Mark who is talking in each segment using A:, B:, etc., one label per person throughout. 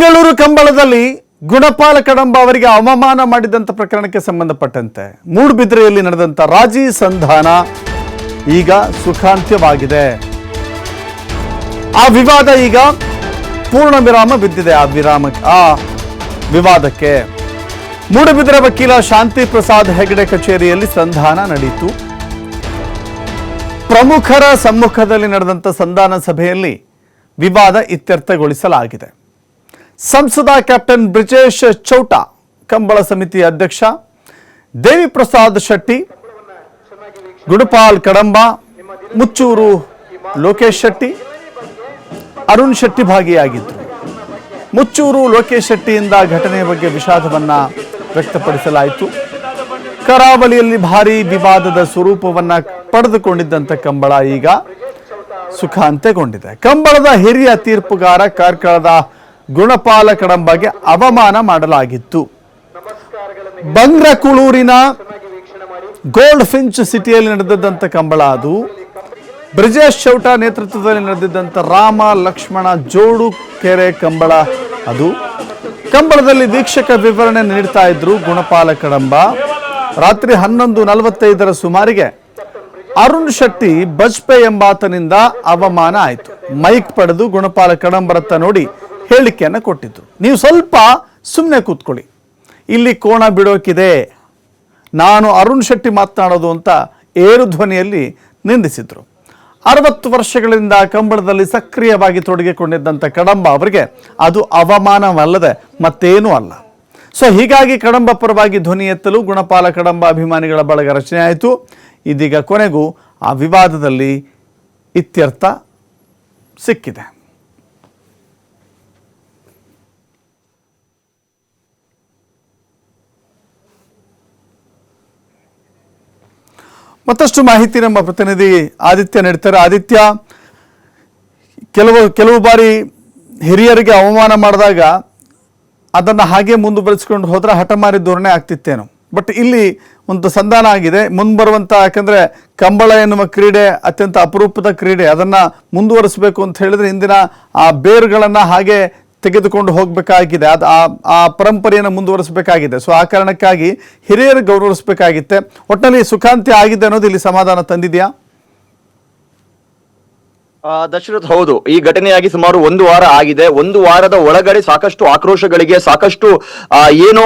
A: ಬೆಂಗಳೂರು ಕಂಬಳದಲ್ಲಿ ಗುಣಪಾಲ ಕಡಂಬ ಅವರಿಗೆ ಅವಮಾನ ಮಾಡಿದಂಥ ಪ್ರಕರಣಕ್ಕೆ ಸಂಬಂಧಪಟ್ಟಂತೆ ಮೂಡುಬಿದ್ರೆಯಲ್ಲಿ ನಡೆದಂಥ ರಾಜಿ ಸಂಧಾನ ಈಗ ಸುಖಾಂತ್ಯವಾಗಿದೆ. ಆ ವಿವಾದ ಈಗ ಪೂರ್ಣ ವಿರಾಮ ಬಿದ್ದಿದೆ. ಆ ವಿರಾಮ, ಆ ವಿವಾದಕ್ಕೆ ಮೂಡುಬಿದ್ರೆ ವಕೀಲ ಶಾಂತಿ ಪ್ರಸಾದ್ ಹೆಗಡೆ ಕಚೇರಿಯಲ್ಲಿ ಸಂಧಾನ ನಡೆಯಿತು ಪ್ರಮುಖರ ಸಮ್ಮುಖದಲ್ಲಿ ನಡೆದಂಥ ಸಂಧಾನ ಸಭೆಯಲ್ಲಿ ವಿವಾದ ಇತ್ಯರ್ಥಗೊಳಿಸಲಾಗಿದೆ. ಸಂಸದ ಕ್ಯಾಪ್ಟನ್ ಬ್ರಿಜೇಶ್ ಚೌಟ, ಕಂಬಳ ಸಮಿತಿ ಅಧ್ಯಕ್ಷ ದೇವಿ ಪ್ರಸಾದ್ ಶೆಟ್ಟಿ, ಗುಡುಪಾಲ್ ಕಡಂಬ, ಮುಚ್ಚೂರು ಲೋಕೇಶ್ ಶೆಟ್ಟಿ, ಅರುಣ್ ಶೆಟ್ಟಿ ಭಾಗಿಯಾಗಿದ್ದರು. ಮುಚ್ಚೂರು ಲೋಕೇಶ್ ಶೆಟ್ಟಿಯಿಂದ ಘಟನೆಯ ಬಗ್ಗೆ ವಿಷಾದವನ್ನ ವ್ಯಕ್ತಪಡಿಸಲಾಯಿತು. ಕರಾವಳಿಯಲ್ಲಿ ಭಾರಿ ವಿವಾದದ ಸ್ವರೂಪವನ್ನ ಪಡೆದುಕೊಂಡಿದ್ದಂಥ ಕಂಬಳ ಈಗ ಸುಖಾಂತ್ಯಗೊಂಡಿದೆ. ಕಂಬಳದ ಹಿರಿಯ ತೀರ್ಪುಗಾರ ಕಾರ್ಕಳದ ಗುಣಪಾಲ ಕಡಂಬಗೆ ಅವಮಾನ ಮಾಡಲಾಗಿತ್ತು. ಬಂಗ್ರಕುಳೂರಿನ ಗೋಲ್ಡ್ ಫಿಂಚ್ ಸಿಟಿಯಲ್ಲಿ ನಡೆದಿದ್ದಂಥ ಕಂಬಳ ಅದು. ಬ್ರಿಜೇಶ್ ಚೌಟ ನೇತೃತ್ವದಲ್ಲಿ ನಡೆದಿದ್ದಂಥ ರಾಮ ಲಕ್ಷ್ಮಣ ಜೋಡು ಕೆರೆ ಕಂಬಳ ಅದು. ಕಂಬಳದಲ್ಲಿ ವೀಕ್ಷಕ ವಿವರಣೆ ನೀಡ್ತಾ ಇದ್ರು ಗುಣಪಾಲ ಕಡಂಬ ರಾತ್ರಿ ಹನ್ನೊಂದು ನಲವತ್ತೈದರ ಸುಮಾರಿಗೆ ಅರುಣ್ ಶೆಟ್ಟಿ ಬಜ್ಪೆ ಎಂಬಾತನಿಂದ ಅವಮಾನ ಆಯಿತು. ಮೈಕ್ ಪಡೆದು ಗುಣಪಾಲ ಕಡಂಬರತ್ತ ನೋಡಿ ಹೇಳಿಕೆಯನ್ನು ಕೊಟ್ಟಿದ್ರು. ನೀವು ಸ್ವಲ್ಪ ಸುಮ್ಮನೆ ಕೂತ್ಕೊಳ್ಳಿ. ಇಲ್ಲಿ ಕೋಣ ಬಿಡೋಕಿದೆ. ನಾನು ಅರುಣ್ ಶೆಟ್ಟಿ ಮಾತನಾಡೋದು ಅಂತ ಏರು ಧ್ವನಿಯಲ್ಲಿ ನಿಂದಿಸಿದ್ರು. ಅರವತ್ತು ವರ್ಷಗಳಿಂದ ಕಂಬಳದಲ್ಲಿ ಸಕ್ರಿಯವಾಗಿ ತೊಡಗಿಕೊಂಡಿದ್ದಂಥ ಕಡಂಬ ಅವರಿಗೆ ಅದು ಅವಮಾನವಲ್ಲದೆ ಮತ್ತೇನೂ ಅಲ್ಲ. ಸೊ ಹೀಗಾಗಿ ಕಡಂಬ ಪರವಾಗಿ ಧ್ವನಿ ಎತ್ತಲು ಗುಣಪಾಲ ಕಡಂಬ ಅಭಿಮಾನಿಗಳ ಬಳಗ ರಚನೆ ಆಯಿತು. ಇದೀಗ ಕೊನೆಗೂ ಆ ವಿವಾದದಲ್ಲಿ ಇತ್ಯರ್ಥ ಸಿಕ್ಕಿದೆ. ಮತ್ತಷ್ಟು ಮಾಹಿತಿ ನಮ್ಮ ಪ್ರತಿನಿಧಿ ಆದಿತ್ಯ ನೀಡ್ತಾರೆ. ಆದಿತ್ಯ, ಕೆಲವು ಕೆಲವು ಬಾರಿ ಹಿರಿಯರಿಗೆ ಅವಮಾನ ಮಾಡಿದಾಗ ಅದನ್ನು ಹಾಗೆ ಮುಂದುವರಿಸಿಕೊಂಡು ಹೋದ್ರೆ ಹಠಮಾರಿ ಧೋರಣೆ ಆಗ್ತಿತ್ತೇನೋ. ಬಟ್ ಇಲ್ಲಿ ಒಂದು ಸಂಧಾನ ಆಗಿದೆ. ಮುಂಬರುವಂಥ ಯಾಕಂದರೆ ಕಂಬಳ ಎನ್ನುವ ಕ್ರೀಡೆ ಅತ್ಯಂತ ಅಪರೂಪದ ಕ್ರೀಡೆ. ಅದನ್ನು ಮುಂದುವರಿಸಬೇಕು ಅಂತ ಹೇಳಿದ್ರೆ ಇಂದಿನ ಆ ಬೇರುಗಳನ್ನು ಹಾಗೆ ತೆಗೆದುಕೊಂಡು ಹೋಗಬೇಕಾಗಿದೆ. ಅದು ಆ ಆ ಪರಂಪರೆಯನ್ನು ಮುಂದುವರಿಸಬೇಕಾಗಿದೆ. ಸೊ ಆ ಕಾರಣಕ್ಕಾಗಿ ಹಿರಿಯರು ಗೌರವಿಸಬೇಕಾಗಿತ್ತೆ. ಒಟ್ಟಿನಲ್ಲಿ ಸುಖಾಂತ್ಯ ಆಗಿದೆ ಅನ್ನೋದು ಇಲ್ಲಿ ಸಮಾಧಾನ ತಂದಿದೆಯಾ?
B: ದಶರಥ್ ಹೌದು. ಈ ಘಟನೆಯಾಗಿ ಸುಮಾರು ಒಂದು ವಾರ ಆಗಿದೆ. ಒಂದು ವಾರದ ಒಳಗಡೆ ಸಾಕಷ್ಟು ಆಕ್ರೋಶಗಳಿಗೆ ಸಾಕಷ್ಟು ಏನು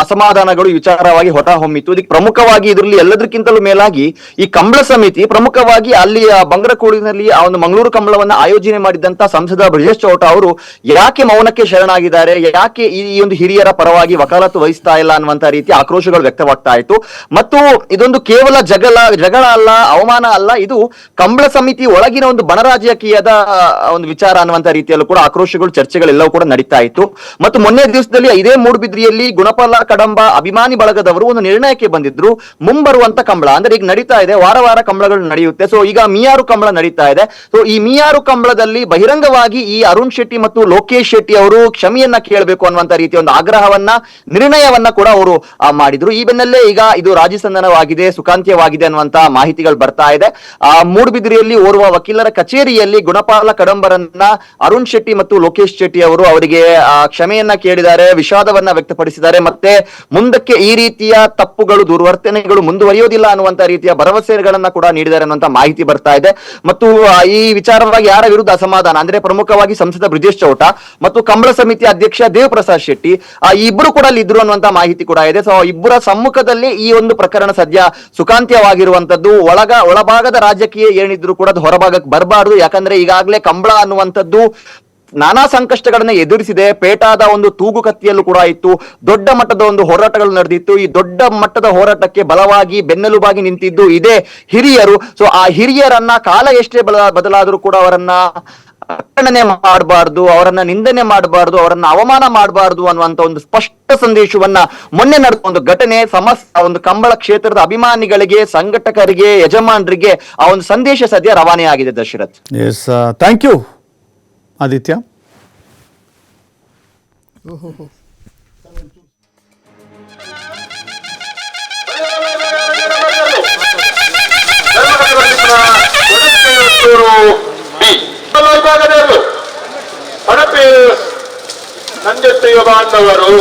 B: ಅಸಮಾಧಾನಗಳು ವಿಚಾರವಾಗಿ ಹೊಟ ಹೊಮ್ಮಿತ್ತು. ಇದಕ್ಕೆ ಪ್ರಮುಖವಾಗಿ ಇದರಲ್ಲಿ ಎಲ್ಲದಕ್ಕಿಂತಲೂ ಮೇಲಾಗಿ ಈ ಕಂಬಳ ಸಮಿತಿ, ಪ್ರಮುಖವಾಗಿ ಅಲ್ಲಿ ಬಂಗ್ರಕೂಡಿನಲ್ಲಿ ಆ ಒಂದು ಮಂಗಳೂರು ಕಂಬಳವನ್ನ ಆಯೋಜನೆ ಮಾಡಿದಂತ ಸಂಸದ ಬ್ರಿಜೇಶ್ ಚೌಟ ಅವರು ಯಾಕೆ ಮೌನಕ್ಕೆ ಶರಣಾಗಿದ್ದಾರೆ? ಯಾಕೆ ಈ ಈ ಒಂದು ಹಿರಿಯರ ಪರವಾಗಿ ವಕಾಲತ್ತು ವಹಿಸ್ತಾ ಇಲ್ಲ ಅನ್ನುವಂತ ರೀತಿ ಆಕ್ರೋಶಗಳು ವ್ಯಕ್ತವಾಗ್ತಾ ಇತ್ತು. ಮತ್ತು ಇದೊಂದು ಕೇವಲ ಜಗಳ ಜಗಳ ಅಲ್ಲ, ಅವಮಾನ ಅಲ್ಲ. ಇದು ಕಂಬಳ ಸಮಿತಿ ಒಳಗಿನ ಒಂದು ಬಣರಾಜಕೀಯದ ಆ, ಒಂದು ವಿಚಾರ ಅನ್ನುವಂತ ರೀತಿಯಲ್ಲೂ ಕೂಡ ಆಕ್ರೋಶಗಳು ಚರ್ಚೆಗಳೆಲ್ಲವೂ ಕೂಡ ನಡೀತಾ ಇತ್ತು. ಮತ್ತು ಮೊನ್ನೆ ದಿವಸದಲ್ಲಿ ಇದೇ ಮೂಡುಬಿದ್ರಿಯಲ್ಲಿ ಗುಣಪಾಲ ಕಡಂಬ ಅಭಿಮಾನಿ ಬಳಗದವರು ಒಂದು ನಿರ್ಣಯಕ್ಕೆ ಬಂದಿದ್ರು. ಮುಂಬರುವಂತ ಕಂಬಳ ಅಂದ್ರೆ ಈಗ ನಡೀತಾ ಇದೆ ವಾರ ವಾರ ಕಂಬಳಗಳು ನಡೆಯುತ್ತೆ. ಸೊ ಈಗ ಮಿಯಾರು ಕಂಬಳ ನಡೀತಾ ಇದೆ. ಸೊ ಈ ಮಿಯಾರು ಕಂಬಳದಲ್ಲಿ ಬಹಿರಂಗವಾಗಿ ಈ ಅರುಣ್ ಶೆಟ್ಟಿ ಮತ್ತು ಲೋಕೇಶ್ ಶೆಟ್ಟಿ ಅವರು ಕ್ಷಮೆಯನ್ನ ಕೇಳಬೇಕು ಅನ್ನುವಂತ ರೀತಿಯ ಒಂದು ಆಗ್ರಹವನ್ನ ನಿರ್ಣಯವನ್ನ ಕೂಡ ಅವರು ಮಾಡಿದ್ರು. ಈ ಬೆನ್ನಲ್ಲೇ ಈಗ ಇದು ರಾಜಸಂದನವಾಗಿದೆ ಸುಖಾಂತ್ಯವಾಗಿದೆ ಅನ್ನುವಂತ ಮಾಹಿತಿಗಳು ಬರ್ತಾ ಇದೆ. ಆ ಮೂಡುಬಿದ್ರಿಯಲ್ಲಿ ಓರ್ವ ವಕೀಲರ ಕಚೇರಿಯಲ್ಲಿ ಗುಣಪಾಲ ಕಡಂಬರನ್ನ ಅರುಣ್ ಶೆಟ್ಟಿ ಮತ್ತು ಲೋಕೇಶ್ ಶೆಟ್ಟಿ ಅವರು ಅವರಿಗೆ ಕ್ಷಮೆಯನ್ನ ಕೇಳಿದ್ದಾರೆ, ವಿಷಾದವನ್ನ ವ್ಯಕ್ತಪಡಿಸಿದ್ದಾರೆ, ಮತ್ತೆ ಮುಂದಕ್ಕೆ ಈ ರೀತಿಯ ತಪ್ಪುಗಳು, ದುರ್ವರ್ತನೆಗಳು ಮುಂದುವರಿಯೋದಿಲ್ಲ ಅನ್ನುವಂತ ರೀತಿಯ ಭರವಸೆಗಳನ್ನ ಕೂಡ ನೀಡಿದ್ದಾರೆ ಅನ್ನುವಂತ ಮಾಹಿತಿ ಬರ್ತಾ ಇದೆ. ಮತ್ತು ಈ ವಿಚಾರವಾಗಿ ಯಾರ ವಿರುದ್ಧ ಅಸಮಾಧಾನ? ಅಂದ್ರೆ ಪ್ರಮುಖವಾಗಿ ಸಂಸದ ಬ್ರಿಜೇಶ್ ಚೌಟ ಮತ್ತು ಕಂಬಳ ಸಮಿತಿ ಅಧ್ಯಕ್ಷ ದೇವ್ ಪ್ರಸಾದ್ ಶೆಟ್ಟಿ ಇಬ್ಬರು ಕೂಡ ಅಲ್ಲಿ ಇದ್ರು ಅನ್ನುವಂತ ಮಾಹಿತಿ ಕೂಡ ಇದೆ. ಸೊ ಇಬ್ಬರ ಸಮ್ಮುಖದಲ್ಲಿ ಈ ಒಂದು ಪ್ರಕರಣ ಸದ್ಯ ಸುಖಾಂತ್ಯವಾಗಿರುವಂತದ್ದು. ಒಳಗ, ಒಳಭಾಗದ ರಾಜಕೀಯ ಏನಿದ್ರು ಕೂಡ ಹೊರಭಾಗಕ್ಕೆ ಬರಬಾರದು. ಯಾಕಂದ್ರೆ ಈಗಾಗಲೇ ಕಂಬಳ ಅನ್ನುವಂಥದ್ದು ನಾನಾ ಸಂಕಷ್ಟಗಳನ್ನ ಎದುರಿಸಿದೆ. ಪೇಟಾದ ಒಂದು ತೂಗು ಕತ್ತಿಯಲ್ಲೂ ಕೂಡ ಇತ್ತು. ದೊಡ್ಡ ಮಟ್ಟದ ಒಂದು ಹೋರಾಟಗಳು ನಡೆದಿತ್ತು. ಈ ದೊಡ್ಡ ಮಟ್ಟದ ಹೋರಾಟಕ್ಕೆ ಬಲವಾಗಿ, ಬೆನ್ನೆಲುಬಾಗಿ ನಿಂತಿದ್ದು ಇದೇ ಹಿರಿಯರು. ಸೊ ಆ ಹಿರಿಯರನ್ನ ಕಾಲ ಎಷ್ಟೇ ಬದಲಾದರೂ ಕೂಡ ಅವರನ್ನ ಖಂಡನೆ ಮಾಡಬಾರ್ದು ಅವರನ್ನ ನಿಂದನೆ ಮಾಡಬಾರ್ದು ಅವರನ್ನ ಅವಮಾನ ಮಾಡಬಾರ್ದು ಅನ್ನುವಂತ ಒಂದು ಸ್ಪಷ್ಟ ಸಂದೇಶವನ್ನ ಮೊನ್ನೆ ನಡೆದ ಒಂದು ಘಟನೆ ಸಮಸ್ತ ಒಂದು ಕಂಬಳ ಕ್ಷೇತ್ರದ ಅಭಿಮಾನಿಗಳಿಗೆ ಸಂಘಟಕರಿಗೆ ಯಜಮಾನರಿಗೆ ಆ ಒಂದು ಸಂದೇಶ ಸದ್ಯ ರವಾನೆ ಆಗಿದೆ Dasharath.
A: Yes thank you Aditya
C: ಬಾಂಧವರು